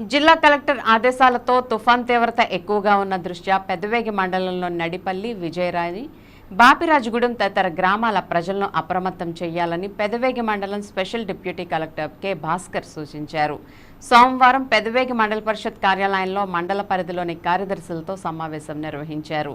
జిల్లా కలెక్టర్ ఆదేశాలతో తుఫాన్ తీవ్రత ఎక్కువగా ఉన్న దృష్ట్యా పెద్దవేగి మండలంలో నడిపల్లి విజయరాయి బాపిరాజుగూడెం తదితర గ్రామాల ప్రజలను అప్రమత్తం చేయాలని పెదవేగి మండలం special deputy collector K Bhaskar సూచించారు. సోమవారం పెదవేగి మండల పరిషత్ కార్యాలయంలో మండల పరిధిలోని కార్యదర్శులతో సమావేశం నిర్వహించారు.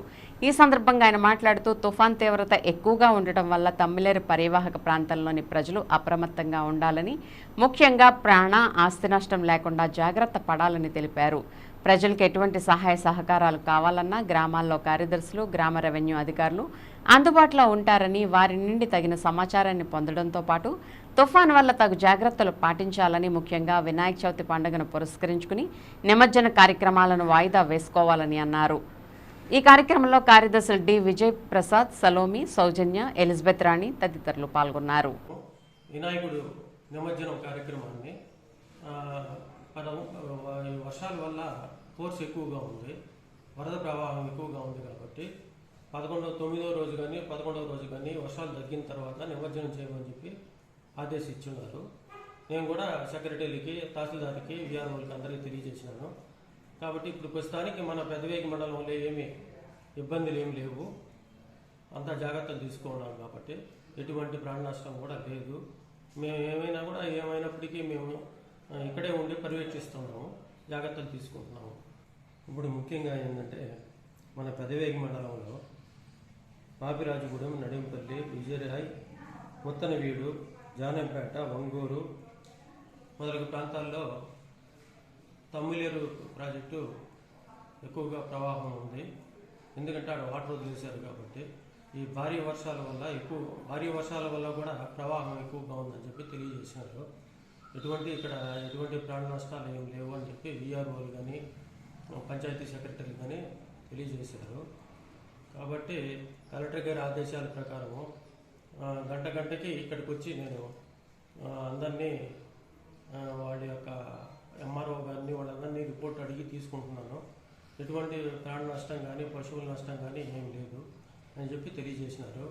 ఈ సందర్భంగా ఆయన మాట్లాడుతూ తుఫాన్ తీవ్రత ఎక్కువగా ఉండటం వల్ల తమ్మిలేరు పరివాహక ప్రాంతంలోని ప్రజలు అప్రమత్తంగా ఉండాలని ముఖ్యంగా ప్రాణ ఆస్తి నష్టం లేకుండా జాగ్రత్త పడాలని తెలిపారు. ప్రజలకు ఎటువంటి సహాయ సహకారాలు కావాలన్నా గ్రామాల్లో కార్యదర్శులు గ్రామ రెవెన్యూ అధికారులు అందుబాటులో ఉంటారని వారి నుండి తగిన సమాచారాన్ని పొందడంతో పాటు తుఫాన్ వల్ల తగు జాగ్రత్తలు పాటించాలని ముఖ్యంగా వినాయక సంక్రాంతి పండుగను పురస్కరించుకుని నిమజ్జన కార్యక్రమాలను వాయిదా వేసుకోవాలని అన్నారు. ఈ కార్యక్రమంలో కార్యదర్శులు డి. విజయ్ ప్రసాద్ సలోమి సౌజన్య ఎలిజబెత్ రాణి తదితరులు పాల్గొన్నారు. వినాయకుడు నిమజ్జనం కార్యక్రమాన్ని వర్షాల వల్ల ఫోర్స్ ఎక్కువగా ఉంది వరద ప్రవాహం ఎక్కువగా ఉంది కాబట్టి పదకొండవ తొమ్మిదో రోజు కానీ పదకొండవ రోజు కానీ వర్షాలు తగ్గిన తర్వాత నిమజ్జనం చేయమని చెప్పి ఆదేశించున్నారు. నేను కూడా సెక్రటరీకి తహసీల్దార్కి విఆర్ఓలకి అందరికీ తెలియజేసినాను. కాబట్టి ఇప్పుడు ప్రస్తుతానికి మన పెద్దవేగి మండలంలో ఏమి ఇబ్బందులు ఏమి లేవు. అంతా జాగ్రత్తలు తీసుకున్నాం కాబట్టి ఎటువంటి ప్రాణ నష్టం కూడా లేదు. మేము ఏమైనా కూడా ఏమైనప్పటికీ మేము ఇక్కడే ఉండి పర్యవేక్షిస్తున్నాము. జాగ్రత్తలు తీసుకుంటున్నాము. ఇప్పుడు ముఖ్యంగా ఏంటంటే మన పెదవేగి మండలంలో పాపిరాజుగూడెం నడింపల్లి విజయరాయ్ ముత్తనవీడు జానంపేట ఒంగూరు మొదలగు ప్రాంతాల్లో తమ్మిలేరు ప్రాజెక్టు ఎక్కువగా ప్రవాహం ఉంది. ఎందుకంటే అక్కడ వాటర్ వదిలేశారు కాబట్టి ఈ భారీ వర్షాల వల్ల ఎక్కువ భారీ వర్షాల వల్ల కూడా ప్రవాహం ఎక్కువగా ఉందని చెప్పి తెలియజేశారు. ఎటువంటి ఇక్కడ ఎటువంటి ప్రాణ నష్టాలు ఏం లేవు అని చెప్పి విఆర్ఓలు కానీ పంచాయతీ సెక్రటరీ కానీ తెలియజేశారు. కాబట్టి కలెక్టర్ గారి ఆదేశాల ప్రకారము గంట గంటకి ఇక్కడికి వచ్చి నేను అందరినీ వాడి వాళ్ళ యొక్క ఎంఆర్ఓ గారిని వాళ్ళందరినీ రిపోర్ట్ అడిగి తీసుకుంటున్నాను. ఎటువంటి ప్రాణ నష్టం కానీ పశువుల నష్టం కానీ ఏం లేదు అని చెప్పి తెలియజేసినారు.